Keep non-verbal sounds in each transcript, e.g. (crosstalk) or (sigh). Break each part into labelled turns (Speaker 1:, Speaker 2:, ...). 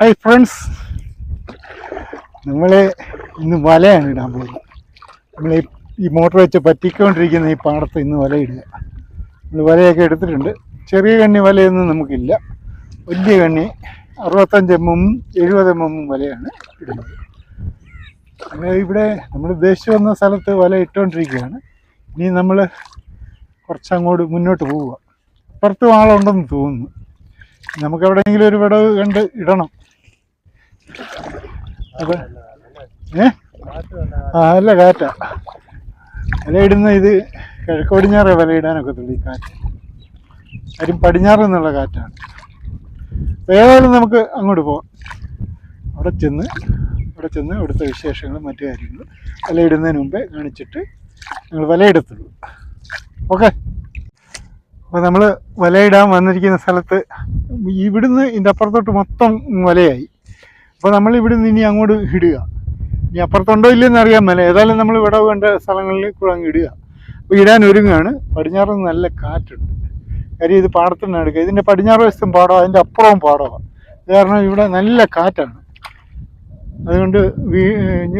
Speaker 1: Hi friends നമ്മൾ ഇന്ന് വലയാണ് ഇടാൻ പോകുന്നത്. നമ്മൾ ഈ മോട്ടർ വെച്ച് പറ്റിക്കൊണ്ടിരിക്കുന്ന ഈ പാടത്ത് ഇന്ന് വലയിടുക നമ്മൾ വലയൊക്കെ എടുത്തിട്ടുണ്ട്. ചെറിയ കണ്ണി വലയൊന്നും നമുക്കില്ല. വലിയ കണ്ണി അറുപത്തഞ്ച് എം എം എഴുപത് എം എം വലയാണ് ഇടുന്നത്. അങ്ങനെ ഇവിടെ നമ്മൾ ഉദ്ദേശിച്ചു വന്ന സ്ഥലത്ത് വല ഇട്ടുകൊണ്ടിരിക്കുകയാണ് ഇനി നമ്മൾ കുറച്ചങ്ങോട്ട് മുന്നോട്ട് പോവുക. അപ്പുറത്തും ആളുണ്ടെന്ന് തോന്നുന്നു. നമുക്ക് എവിടെയെങ്കിലും ഒരു വിടവ് കണ്ട് ഇടണം. അപ്പൊ ഏ? ആ അല്ല കാറ്റാ. അല്ല ഇടുന്ന ഇത് കിഴക്ക് പടിഞ്ഞാറേ വല ഇടാനൊക്കെ തുള്ളി കാറ്റ്. കാര്യം പടിഞ്ഞാറ് എന്നുള്ള കാറ്റാണ്. ഏതായാലും നമുക്ക് അങ്ങോട്ട് പോവാം. അവിടെ ചെന്ന് അവിടെ ചെന്ന് ഇവിടുത്തെ വിശേഷങ്ങളും മറ്റു കാര്യങ്ങളും വില ഇടുന്നതിന് മുമ്പേ കാണിച്ചിട്ട് ഞങ്ങൾ വല എടുത്തുള്ളൂ ഓക്കെ? അപ്പോൾ നമ്മൾ വലയിടാൻ വന്നിരിക്കുന്ന സ്ഥലത്ത് ഇവിടുന്ന് ഇതിന്റെ അപ്പുറത്തോട്ട് മൊത്തം വലയായി. അപ്പോൾ നമ്മൾ ഇവിടെ നിന്ന് ഇനി അങ്ങോട്ട് ഇടുക. ഇനി അപ്പുറത്തുണ്ടോ ഇല്ലെന്ന് അറിയാൻ മേല. ഏതായാലും നമ്മൾ വിടവ് കണ്ട സ്ഥലങ്ങളിൽ കൂടെ അങ്ങ് ഇടുക. അപ്പോൾ ഇടാൻ ഒരുങ്ങുകയാണ്. പടിഞ്ഞാറ് നല്ല കാറ്റുണ്ട്. കാര്യം ഇത് പാടത്തിനാണ് എടുക്കുക. ഇതിന്റെ പടിഞ്ഞാറ് വശത്തും പാടം അതിന്റെ അപ്പുറവും പാടമാണ് കാരണം ഇവിടെ നല്ല കാറ്റാണ്. അതുകൊണ്ട്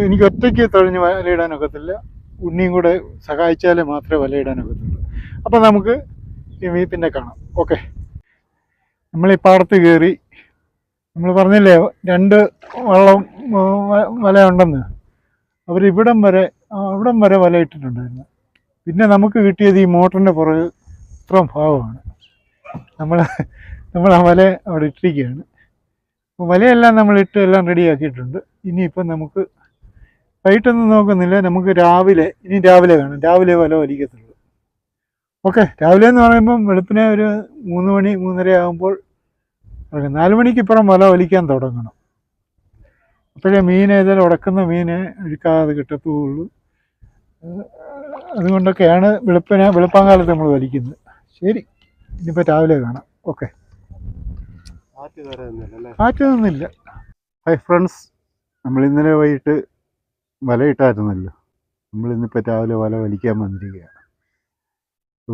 Speaker 1: എനിക്ക് ഒറ്റയ്ക്ക് തൊഴിഞ്ഞ് വലയിടാനൊക്കത്തില്ല ഉണ്ണിയും കൂടെ സഹായിച്ചാലേ മാത്രമേ വലയിടാനൊക്കത്തുള്ളൂ അപ്പോൾ നമുക്ക് ഈ പിന്നെ കാണാം. ഓക്കെ. നമ്മൾ ഈ പാടത്ത് കയറി നമ്മൾ പറഞ്ഞില്ലേ രണ്ട് വള്ളം വലയുണ്ടെന്ന്. അവരിവിടം വരെ അവിടം വരെ വല ഇട്ടിട്ടുണ്ടായിരുന്നു. പിന്നെ നമുക്ക് കിട്ടിയത് ഈ മോട്ടറിന്റെ പുറകെ ഇത്രയും ഭാഗമാണ്. നമ്മൾ നമ്മൾ ആ വല അവിടെ ഇട്ടിരിക്കുകയാണ്. അപ്പോൾ വലയെല്ലാം നമ്മൾ ഇട്ട് എല്ലാം റെഡിയാക്കിയിട്ടുണ്ട് ഇനിയിപ്പം നമുക്ക് വൈകിട്ടൊന്നും നോക്കുന്നില്ല. നമുക്ക് രാവിലെ ഇനി രാവിലെ കാണാം. രാവിലെ വല വലിക്കത്തുള്ളൂ. ഓക്കെ രാവിലെ എന്ന് പറയുമ്പം വെളുപ്പിനെ ഒരു മൂന്ന് മണി മൂന്നര ആകുമ്പോൾ. നാല് മണിക്ക് ഇപ്പുറം വല വലിക്കാൻ തുടങ്ങണം. അപ്പോഴേ മീൻ ഏതായാലും ഉടക്കുന്ന മീനെ ഒഴുക്കാതെ കിട്ടത്തുള്ളൂ. അതുകൊണ്ടൊക്കെയാണ് വെളുപ്പിനെ വെളുപ്പാങ്കാലത്ത് നമ്മൾ വലിക്കുന്നത്. ശരി ഇനിയിപ്പോൾ രാവിലെ കാണാം. ഓക്കെ.
Speaker 2: കാറ്റ്
Speaker 1: ഹൈ ഫ്രണ്ട്സ് നമ്മൾ ഇന്നലെ വൈകിട്ട് വല ഇട്ടായിരുന്നല്ലോ. നമ്മൾ ഇന്നിപ്പോൾ രാവിലെ വല വലിക്കാൻ വന്നിരിക്കുകയാണ്.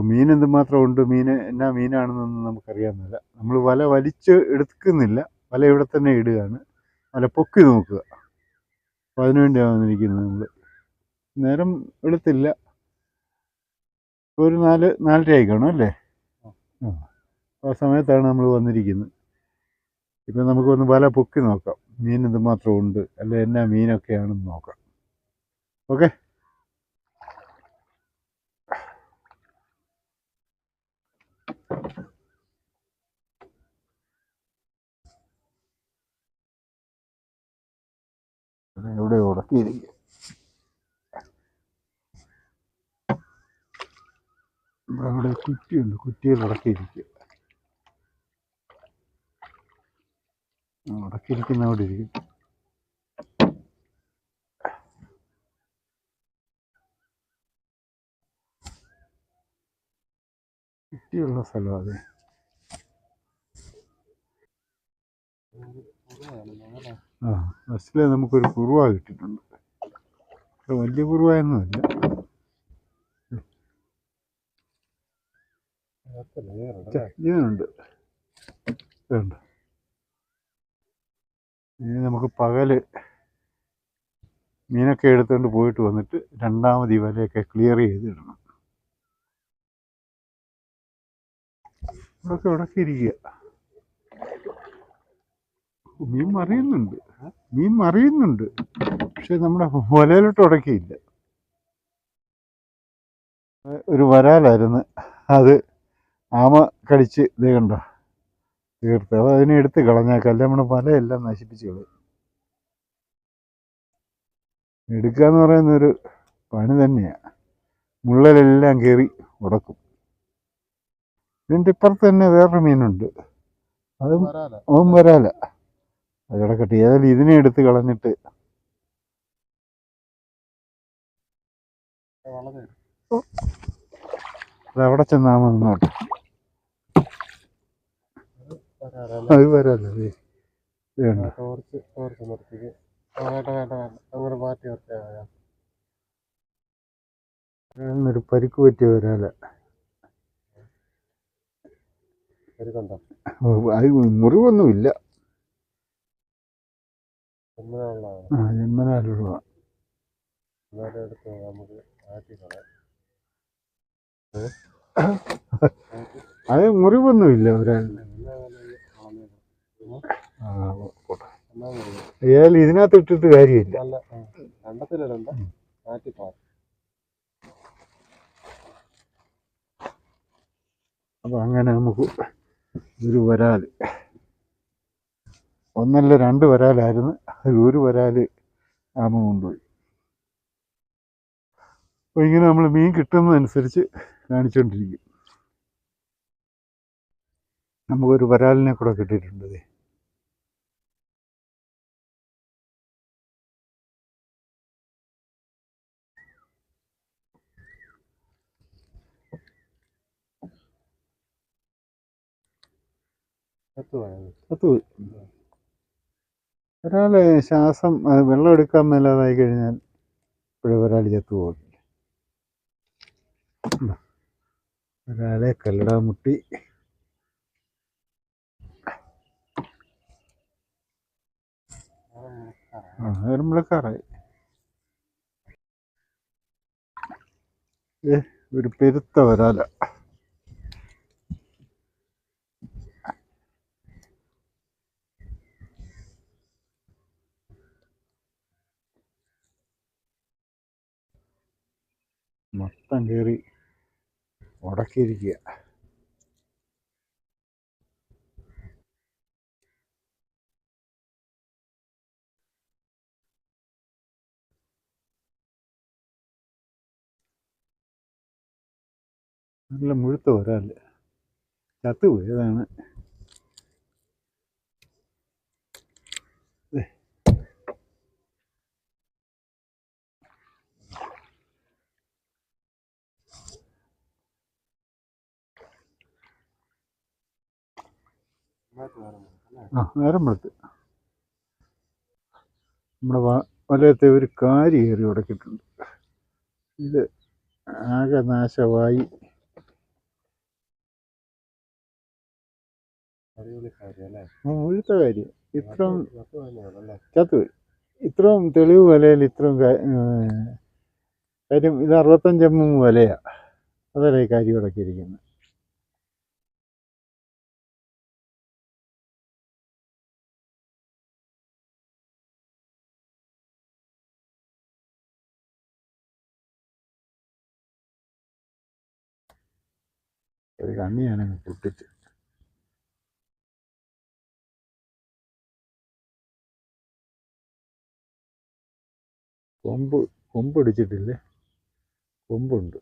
Speaker 1: മീൻ എന്തുമാത്രം ഉണ്ട് മീൻ എന്നാ മീനാണെന്നൊന്നും നമുക്കറിയാമെന്നില്ല നമ്മൾ വല വലിച്ച് എടുക്കുന്നില്ല. വല ഇവിടെ തന്നെ ഇടുകയാണ്. വല പൊക്കി നോക്കുക. അപ്പം അതിനുവേണ്ടിയാണ് വന്നിരിക്കുന്നത് നമ്മൾ നേരം എടുത്തില്ല. ഒരു നാല് നാലര ആയി കാണും അല്ലേ? ആ. ആ സമയത്താണ് നമ്മൾ വന്നിരിക്കുന്നത്. ഇപ്പം നമുക്കൊന്ന് വല പൊക്കി നോക്കാം. മീൻ എന്തുമാത്രം ഉണ്ട് അല്ലെ എന്നാ മീനൊക്കെയാണെന്ന് നോക്കാം. ഓക്കെ? എവിടെ ഉടക്കിയിരിക്കുക. ഇവിടെ അവിടെ കുറ്റിയുണ്ട് കുറ്റിയിൽ ഉടക്കിയിരിക്കുക. ഉടക്കിയിരിക്കുന്ന അവിടെ ഇരിക്കും. കുറ്റിയുള്ള സ്ഥലം അതെ. ആ ബസ്സിൽ നമുക്കൊരു കുറുവ കിട്ടിയിട്ടുണ്ട്. വലിയ കുറുവായൊന്നുമല്ല ഇതിനുണ്ട്. ഇതുണ്ട്. ഇനി നമുക്ക് പകൽ മീനൊക്കെ എടുത്തുകൊണ്ട് പോയിട്ട് വന്നിട്ട് രണ്ടാമത് ഈ വലയൊക്കെ ക്ലിയർ ചെയ്തിടണം ഇവിടൊക്കെ ഇവിടൊക്കെ ഇരിക്കുക. മീൻ മറിയുന്നുണ്ട്. മീൻ മറിയുന്നുണ്ട്. പക്ഷെ നമ്മുടെ വലയിലോട്ട് ഉടക്കിയില്ല. ഒരു വരാലായിരുന്നു. അത് ആമ കടിച്ച് ഇത് കണ്ടോ? തീർത്ത്. അത് അതിനെ എടുത്ത് കളഞ്ഞേക്കാം. അല്ലെ നമ്മുടെ വലയെല്ലാം നശിപ്പിച്ചു കളയും. എടുക്കുക എന്ന് പറയുന്ന ഒരു പണി തന്നെയാണ് മുള്ളലെല്ലാം കയറി ഉടക്കും. ഇതിന്റെ ഇപ്പുറത്ത് തന്നെ വേറൊരു മീനുണ്ട്. അതും ഓം വരാല. അത് കെട്ടി. ഏതായാലും ഇതിനെ എടുത്ത് കളഞ്ഞിട്ട്. ചെന്നാ അവിടെ ചെന്നാമ നിന്നോട്ടെ
Speaker 2: വരാല
Speaker 1: അത് വരാല ദേ. ഇത് കണ്ടോ
Speaker 2: ടോർച്ച് ടോർച്ച് നിർത്തിക്ക്. ആ, വേണ്ട വേണ്ട വേണ്ട. അങ്ങോട്ട് മാറ്റി നിർത്തിയാ
Speaker 1: ഒരു പരിക്ക് പറ്റിയ വരാല മുറിവൊന്നുമില്ല. ആ
Speaker 2: നമുക്ക്
Speaker 1: അത് മുറിവൊന്നുമില്ല ഒരാളിന്. ആ, ഏതായാലും ഇതിനകത്ത് ഇട്ടിട്ട് കാര്യമില്ല.
Speaker 2: നല്ല
Speaker 1: അപ്പം അങ്ങനെ നമുക്ക് ഒരു വരാൽ. ഒന്നല്ല രണ്ട് വരാലായിരുന്നു. അതിൽ ഒരു വരാൽ ആമ കൊണ്ടുപോയി. അപ്പോൾ ഇങ്ങനെ നമ്മൾ മീൻ കിട്ടുന്നതനുസരിച്ച് കാണിച്ചുകൊണ്ടിരിക്കും നമുക്കൊരു വരാലിനെ കൂടെ കിട്ടിയിട്ടുണ്ട് ദേ.
Speaker 2: പത്ത് പോയത്
Speaker 1: പോയി ശ്വാസം അത് വെള്ളം എടുക്കാൻ മേലാതായി കഴിഞ്ഞാൽ ഇപ്പോഴും ഒരാൾ ചത്തു പോകും ഒരാളെ കല്ലട മുട്ടി നമ്മളെക്കാറായി ഒരു പെരുത്ത വരാല മൊത്തം കയറി ഉടക്കിയിരിക്കുക നല്ല മുഴുത്ത വരാൽ ചത്തുപോയി ആ നേരം വെളുത്ത് നമ്മുടെ വലയത്തെ ഒരു കാരി കയറി ഉടക്കിയിട്ടുണ്ട്. ഇത് ആകെ നാശമായി. മുഴുത്ത കാര്യം ഇത്രയും ചത്തുപോയി ഇത്രയും തെളിവ് വലയിൽ ഇത്രയും കാര്യം ഇത് അറുപത്തഞ്ച് എം എം വലയാ. അതല്ലേ ഈ കാര്യം ഉടക്കിയിരിക്കുന്നത്. ഒരു കണ്ണി ഞാനങ്ങ് പൊട്ടിച്ച്. കൊമ്പ് കൊമ്പ് ഇടിച്ചിട്ടില്ലേ? കൊമ്പുണ്ട്.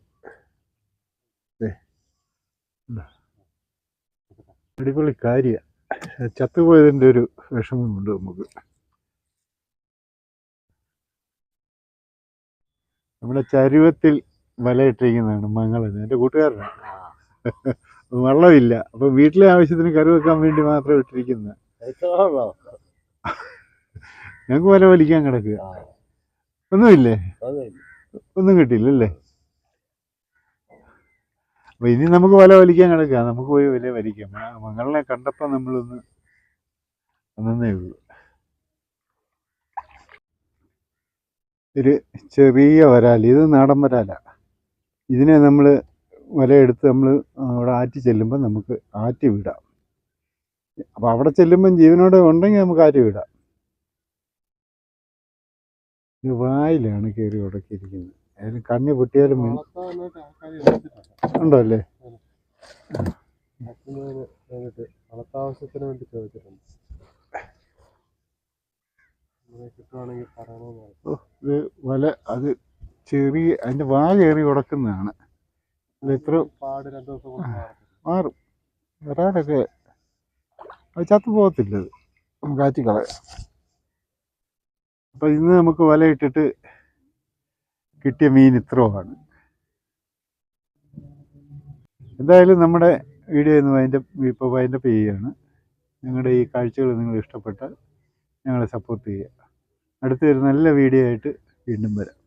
Speaker 1: അടിപൊളി കാര്യ. ചത്തുപോയതിന്റെ ഒരു വിഷമമുണ്ട് നമുക്ക്. നമ്മുടെ ചരുവത്തിൽ വലയിട്ടിരിക്കുന്നതാണ് മംഗളൻ. എന്റെ കൂട്ടുകാരനാണ്. (laughs) വെള്ളമില്ല. അപ്പൊ വീട്ടിലെ ആവശ്യത്തിന് കറി വെക്കാൻ വേണ്ടി മാത്രം ഇട്ടിരിക്കുന്ന. (laughs)
Speaker 2: ഞങ്ങക്ക്
Speaker 1: ഞങ്ങൾക്ക് വല വലിക്കാൻ കിടക്കുക ഒന്നുമില്ലേ? ഒന്നും കിട്ടിയില്ലല്ലേ? അപ്പൊ ഇനി നമുക്ക് വല വലിക്കാൻ കിടക്കുക നമുക്ക് പോയി വല വലിക്കാം. മംഗളിനെ കണ്ടപ്പോൾ നമ്മളൊന്ന് അന്നേ ഉള്ളൂ. ഒരു ചെറിയ വരാൽ ഇത് നാടൻ വരാല. ഇതിനെ നമ്മൾ വലയെടുത്ത് നമ്മൾ അവിടെ ആറ്റി ചെല്ലുമ്പോൾ നമുക്ക് ആറ്റി വിടാം. അപ്പോൾ അവിടെ ചെല്ലുമ്പം ജീവനോടെ ഉണ്ടെങ്കിൽ നമുക്ക് ആറ്റി വിടാം. ഇത് വായിലാണ് കയറി ഉടക്കിയിരിക്കുന്നത്. അതിന് കണ്ണി പൊട്ടിയാലും ഉണ്ടോ അല്ലേ
Speaker 2: വളർത്താവശ്യത്തിന് വേണ്ടി ചോദിച്ചിട്ടുണ്ട്.
Speaker 1: ഇത് വല അത് ചെറിയ അതിന്റെ വായ കയറി ഉടക്കുന്നതാണ്. ഇത്ര
Speaker 2: പാട് രണ്ടു ദിവസം കൊണ്ട് മാറത്തില്ല.
Speaker 1: മാറും. വരാനൊക്കെ അത് ചത്തു പോകത്തില്ല. അത് കാറ്റി കളയാം. അപ്പം ഇന്ന് നമുക്ക് വലയിട്ടിട്ട് കിട്ടിയ മീൻ ഇത്രയുമാണ്. എന്തായാലും നമ്മുടെ വീഡിയോ ഇന്ന് അതിന്റെ ഇപ്പോൾ അതിന്റെ ചെയ്യുകയാണ്. ഞങ്ങളുടെ ഈ കാഴ്ചകൾ നിങ്ങൾ ഇഷ്ടപ്പെട്ടാൽ ഞങ്ങളെ സപ്പോർട്ട് ചെയ്യുക. അടുത്തൊരു നല്ല വീഡിയോ ആയിട്ട് വീണ്ടും വരാം.